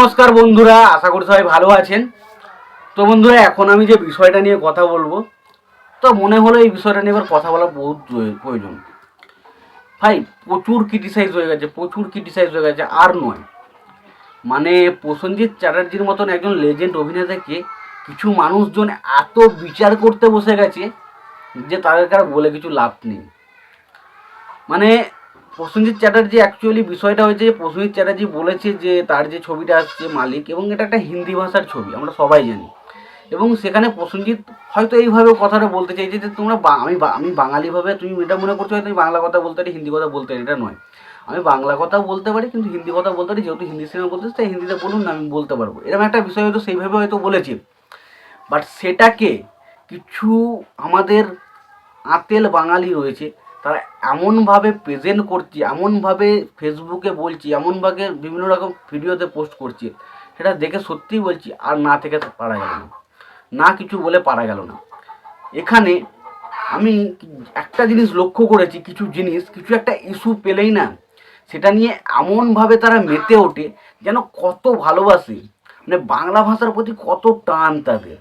নমস্কার বন্ধুরা, আশা করি সবাই ভালো আছেন। তো বন্ধুরা, এখন আমি যে বিষয়টা নিয়ে কথা বলব, তো মনে হলো এই বিষয়টা নিয়ে এবার কথা বলা বহুত প্রয়োজন। ভাই, প্রচুর ক্রিটিসাইজ হয়ে গেছে, প্রচুর ক্রিটিসাইজ হয়ে গেছে, আর নয়। মানে প্রসেনজিৎ চ্যাটার্জির মতন একজন লেজেন্ড অভিনেতাকে কিছু মানুষজন এত বিচার করতে বসে গেছে যে তাদেরকে আর বলে কিছু লাভ নেই। মানে প্রসেনজিৎ চ্যাটার্জি অ্যাকচুয়ালি বিষয়টা হয়েছে যে প্রসেনজিৎ চ্যাটার্জি বলেছে যে তার যে ছবিটা আসছে মালিক এবং এটা একটা হিন্দি ভাষার ছবি, আমরা সবাই জানি। এবং সেখানে প্রসেনজিৎ হয়তো এইভাবে কথাটা বলতে চাইছে যে তোমরা আমি আমি বাঙালিভাবে তুমি এটা মনে করছ আমি বাংলা কথা বলতে পারি, হিন্দি কথা বলতে পারি, এটা নয়। আমি বাংলা কথাও বলতে পারি, কিন্তু হিন্দি কথা বলতে পারি, যেহেতু হিন্দি সিনেমা বলতে তাই হিন্দিতে বলুন না আমি বলতে পারব। এরকম একটা বিষয় হয়তো সেইভাবে হয়তো বলেছে। বাট সেটাকে কিছু আমাদের আতেল বাঙালি রয়েছে তারা এমনভাবে প্রেজেন্ট করছে, এমনভাবে ফেসবুকে বলছি, এমনভাবে বিভিন্ন রকম ভিডিওতে পোস্ট করছে, সেটা দেখে সত্যিই বলছি আর না থেকে পারা গেল না। না কিছু বলে পারা গেল না। এখানে আমি একটা জিনিস লক্ষ্য করেছি, কিছু জিনিস, কিছু একটা ইস্যু পেলেই না, সেটা নিয়ে এমনভাবে তারা মেতে ওঠে যেন কত ভালোবাসে। মানে বাংলা ভাষার প্রতি কত টান তাদের।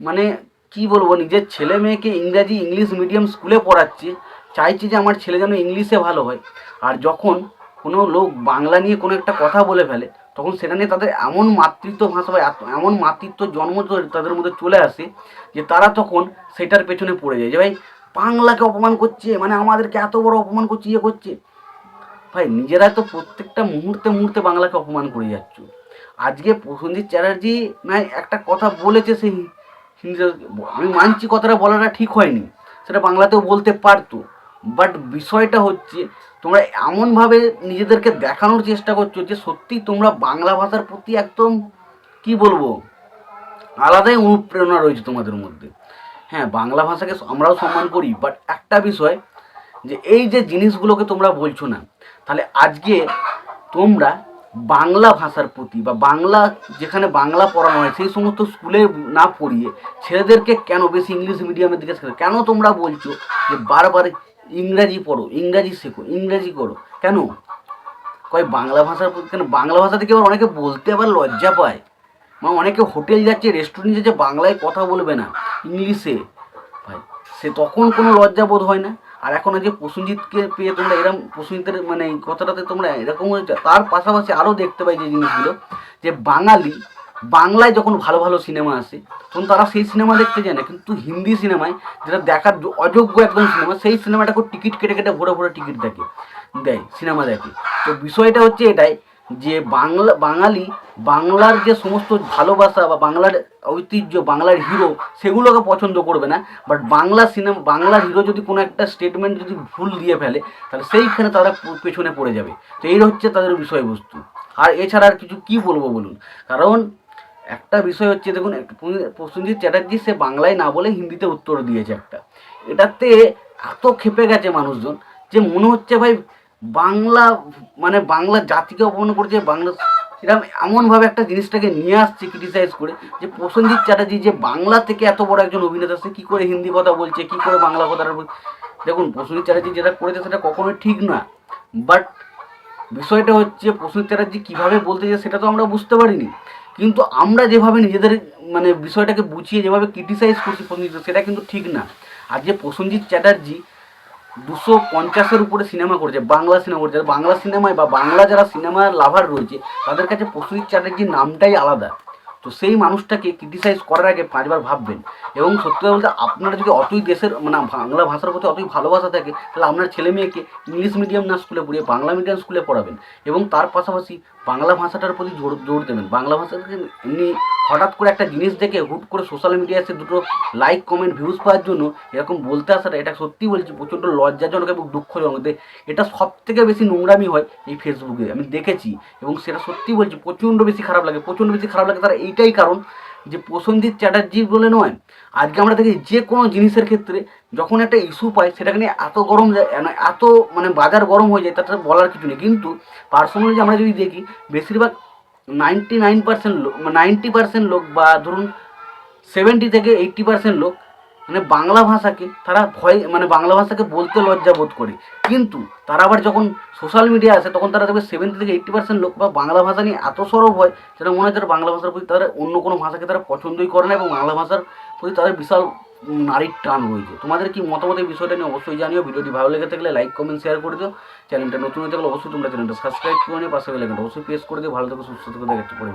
মানে কি বলব, নিজের ছেলে মেয়েকে ইংরাজি, ইংলিশ মিডিয়াম স্কুলে পড়াচ্ছে চাইছি যে আমার ছেলে যেন ইংলিশে ভালো হয়। আর যখন কোনো লোক বাংলা নিয়ে কোনো একটা কথা বলে ফেলে, তখন সেটা নিয়ে তাদের এমন মাতৃত্ব ভাষা বা এমন মাতৃত্ব জন্ম তাদের মধ্যে চলে আসে যে তারা তখন সেটার পেছনে পড়ে যায় যে, ভাই, বাংলাকে অপমান করছে মানে আমাদেরকে এত বড় অপমান করছে ইয়ে করছে। ভাই, নিজেরা তো প্রত্যেকটা মুহূর্তে মুহূর্তে বাংলাকে অপমান করে যাচ্ছ। আজকে প্রসেনজিৎ চ্যাটার্জি না একটা কথা বলেছে সেই হিন্দি, আমি মানছি কথাটা বলাটা ঠিক হয়নি, সেটা বাংলাতেও বলতে পারতো। বাট বিষয়টা হচ্ছে, তোমরা এমনভাবে নিজেদেরকে দেখানোর চেষ্টা করছ যে সত্যি তোমরা বাংলা ভাষার প্রতি একদম, কি বলব, আলাদাই অনুপ্রেরণা রয়েছে তোমাদের মধ্যে হ্যাঁ বাংলা ভাষাকে আমরাও সম্মান করি, বাট একটা বিষয় যে এই যে জিনিসগুলোকে তোমরা বলছো না, তাহলে আজকে তোমরা বাংলা ভাষার প্রতি বা বাংলা, যেখানে বাংলা পড়ানো হয়, সেই সমস্ত স্কুলে না পড়িয়ে ছেলেদেরকে কেন বেশি ইংলিশ মিডিয়ামের দিকে? কেন তোমরা বলছো যে বারবার ইংরাজি পড়ো, ইংরাজি শেখো, ইংরাজি করো। কেন? কয় বাংলা ভাষার কেন? বাংলা ভাষা থেকে আবার অনেকে বলতে আবার লজ্জা পায়। মানে অনেকে হোটেল যাচ্ছে রেস্টুরেন্ট যাচ্ছে, বাংলায় কথা বলবে না, ইংলিশে। ভাই, সে তখন কোনো লজ্জা বোধ হয় না? আর এখন যে প্রসেনজিৎকে পেয়ে তোমরা এরকম প্রসেনজিতের মানে কথাটাতে তোমরা এরকম হয়েছে। তার পাশাপাশি আরও দেখতে পাই যে জিনিসগুলো, যে বাঙালি বাংলায় যখন ভালো ভালো সিনেমা আসে, তখন তারা সেই সিনেমা দেখতে যায় না। কিন্তু হিন্দি সিনেমায় যেটা দেখার অযোগ্য একদম সিনেমা, সেই সিনেমাটাকে টিকিট কেটে কেটে ভরে ভরে টিকিট দেখে, দেয়, সিনেমা দেখে। তো বিষয়টা হচ্ছে এটাই যে বাংলা, বাঙালি বাংলার যে সমস্ত ভালোবাসা বা বাংলার ঐতিহ্য, বাংলার হিরো সেগুলোকে পছন্দ করবে না। বাট বাংলা সিনেমা, বাংলার হিরো যদি কোনো একটা স্টেটমেন্ট যদি ভুল দিয়ে ফেলে, তাহলে সেইখানে তারা পেছনে পড়ে যাবে। তো এই হচ্ছে তাদের বিষয়বস্তু। আর এছাড়া আর কিছু কি বলব বলুন? কারণ একটা বিষয় হচ্ছে, দেখুন প্রসেনজিৎ চ্যাটার্জি, সে বাংলায় না বলে হিন্দিতে উত্তর দিয়েছে একটা। এটাতে এত খেপে গেছে মানুষজন যে মনে হচ্ছে, ভাই, বাংলা মানে বাংলা জাতিকে অপমান করছে, বাংলা এরকম এমনভাবে একটা জিনিসটাকে নিয়ে আসছে ক্রিটিসাইজ করে যে প্রসেনজিৎ চ্যাটার্জি যে বাংলা থেকে এত বড় একজন অভিনেতা, সে কী করে হিন্দি কথা বলছে, কী করে বাংলা কথাটা বল- দেখুন, প্রসেনজিৎ চ্যাটার্জি যেটা করেছে সেটা কখনোই ঠিক না। বাট বিষয়টা হচ্ছে, প্রসেনজিৎ চ্যাটার্জি কীভাবে বলতে চায় সেটা তো আমরা বুঝতে পারিনি। কিন্তু আমরা যেভাবে নিজেদের মানে বিষয়টাকে বুঝিয়ে যেভাবে ক্রিটিসাইজ করছি প্রসেনজিৎ সেটা কিন্তু ঠিক না। আর যে প্রসেনজিৎ চ্যাটার্জি দুশো পঞ্চাশের উপরে সিনেমা করেছে, বাংলা সিনেমা করেছে। বাংলা সিনেমায় বা বাংলা যারা সিনেমা লাভার রয়েছে, তাদের কাছে প্রসেনজিৎ চ্যাটার্জির নামটাই আলাদা। তো সেই মানুষটাকে ক্রিটিসাইজ করার আগে পাঁচবার ভাববেন। এবং সত্যি কথা বলতে আপনারা যদি অতই দেশের মানে বাংলা ভাষার প্রতি অতই ভালোবাসা থাকে, তাহলে আপনার ছেলে মেয়েকে ইংলিশ মিডিয়াম না স্কুলে পড়িয়ে বাংলা মিডিয়াম স্কুলে পড়াবেন। এবং তার পাশাপাশি বাংলা ভাষাটার প্রতি জোর জোর দেবেন। বাংলা ভাষাটাকে এমনি হঠাৎ করে একটা জিনিস দেখে হুট করে সোশ্যাল মিডিয়া এসে দুটো লাইক কমেন্ট ভিউজ পাওয়ার জন্য এরকম বলতে আসাটা এটা সত্যি বলছি, প্রচণ্ড লজ্জাজনক এবং দুঃখজনক এটা সব থেকে বেশি নোংরামি হয় এই ফেসবুকে আমি দেখেছি এবং সেটা সত্যি বলছি, প্রচণ্ড বেশি খারাপ লাগে, প্রচণ্ড বেশি খারাপ লাগে। তার এইটাই কারণ যে প্রসেনজিৎ চ্যাটার্জি বলে নয়, আজকে আমরা দেখি যে কোনো জিনিসের ক্ষেত্রে যখন একটা ইস্যু পাই সেটাকে নিয়ে এত গরম যায় এত মানে বাজার গরম হয়ে যায়, তাতে বলার কিছু নেই। কিন্তু পার্সোনালি আমরা যদি দেখি, বেশিরভাগ নাইনটি নাইন পার্সেন্ট লোক নাইনটি পার্সেন্ট লোক বা ধরুন সেভেন্টি থেকে এইটটি পার্সেন্ট লোক মানে বাংলা ভাষাকে তারা ভয় মানে বাংলা ভাষাকে বলতে লজ্জা বোধ করে। কিন্তু তারা আবার যখন সোশ্যাল মিডিয়া আসে, তখন তারা দেখবে সেভেন্টি থেকে এইট্টি পার্সেন্ট লোক বা বাংলা ভাষা নিয়ে এত সরব হয় যেটা মনে হয় তারা বাংলা ভাষার প্রতি তারা অন্য কোনো ভাষাকে তারা পছন্দই করে না এবং বাংলা ভাষার প্রতি তাদের বিশাল নারীর টান রয়েছে। তোমাদের কি মতামত এই বিষয়টা নিয়ে অবশ্যই জানিও। ভিডিওটি ভালো লেগে থাকলে লাইক কমেন্ট শেয়ার করে দিও। চ্যানেলটা নতুন হয়ে থাকলে অবশ্যই তোমরা চ্যানেলটা সাবস্ক্রাইব করে নিও। পাশে বেলাইকনটা অবশ্যই প্রেস করে দিও। ভালো থেকে, সুস্থ থেকে, দেখা পরে